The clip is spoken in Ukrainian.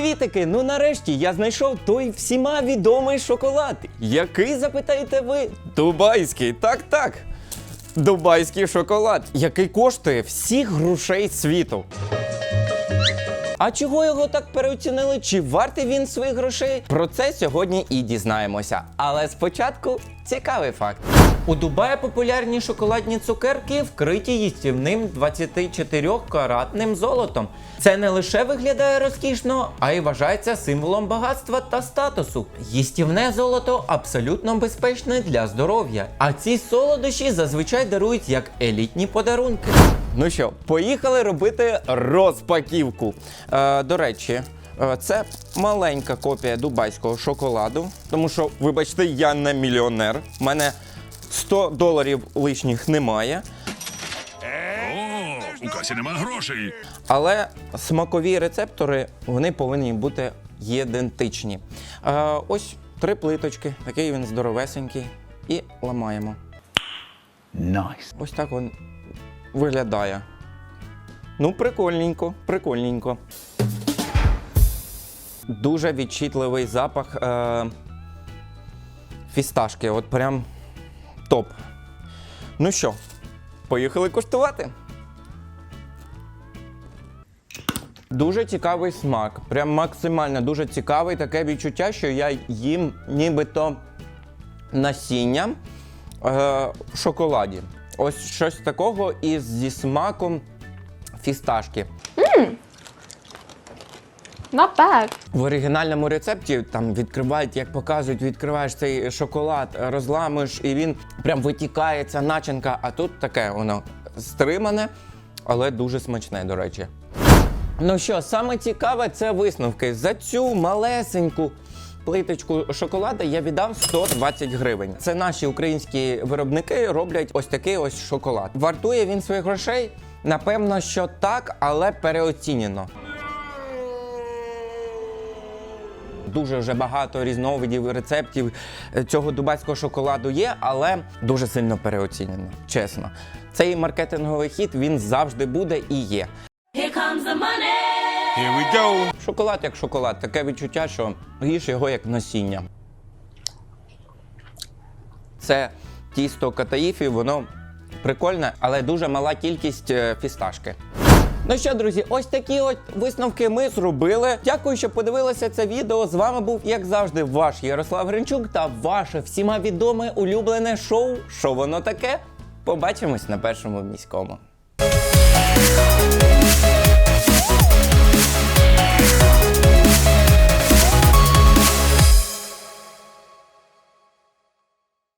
Привітики! Ну нарешті я знайшов той всіма відомий шоколад. Який запитаєте ви? Дубайський, так так. Дубайський шоколад, який коштує всіх грошей світу. А чого його так переоцінили? Чи вартий він своїх грошей? Про це сьогодні і дізнаємося. Але спочатку цікавий факт. У Дубаї популярні шоколадні цукерки вкриті їстівним 24-каратним золотом. Це не лише виглядає розкішно, а й вважається символом багатства та статусу. Їстівне золото абсолютно безпечне для здоров'я. А ці солодощі зазвичай дарують як елітні подарунки. Ну що, поїхали робити розпаківку. Е, до речі, е, це маленька копія дубайського шоколаду, тому що, вибачте, я не мільйонер. У мене 100 доларів лишніх немає. О, у касі нема грошей. Але смакові рецептори вони повинні бути ідентичні. Е, ось три плиточки, такий він здоровесенький, і ламаємо. Nice. Ось так він виглядає. Ну, прикольненько, прикольненько. Дуже відчітливий запах е- фісташки. От прям топ. Ну що, поїхали куштувати. Дуже цікавий смак. Прям максимально дуже цікавий. Таке відчуття, що я їм нібито насіння е, в шоколаді. Ось щось такого із зі смаком фісташки. Not bad. В оригінальному рецепті там відкривають, як показують, відкриваєш цей шоколад, розламуєш, і він прям витікає ця начинка. А тут таке воно стримане, але дуже смачне, до речі. Ну що, саме цікаве це висновки. За цю малесеньку плиточку шоколада я віддав 120 гривень. Це наші українські виробники роблять ось такий ось шоколад. Вартує він своїх грошей? Напевно, що так, але переоцінено. Дуже вже багато різновидів рецептів е, цього дубайського шоколаду є, але дуже сильно переоцінено. Чесно, цей маркетинговий хід він завжди буде і є. Here comes the money. Here we go. Шоколад як шоколад, таке відчуття, що їж його як насіння. Це тісто катаїфі, воно прикольне, але дуже мала кількість е, фісташки. Ну що, друзі, ось такі от висновки ми зробили. Дякую, що подивилися це відео. З вами був, як завжди, ваш Ярослав Гринчук та ваше всіма відоме улюблене шоу. Що воно таке? Побачимось на першому міському.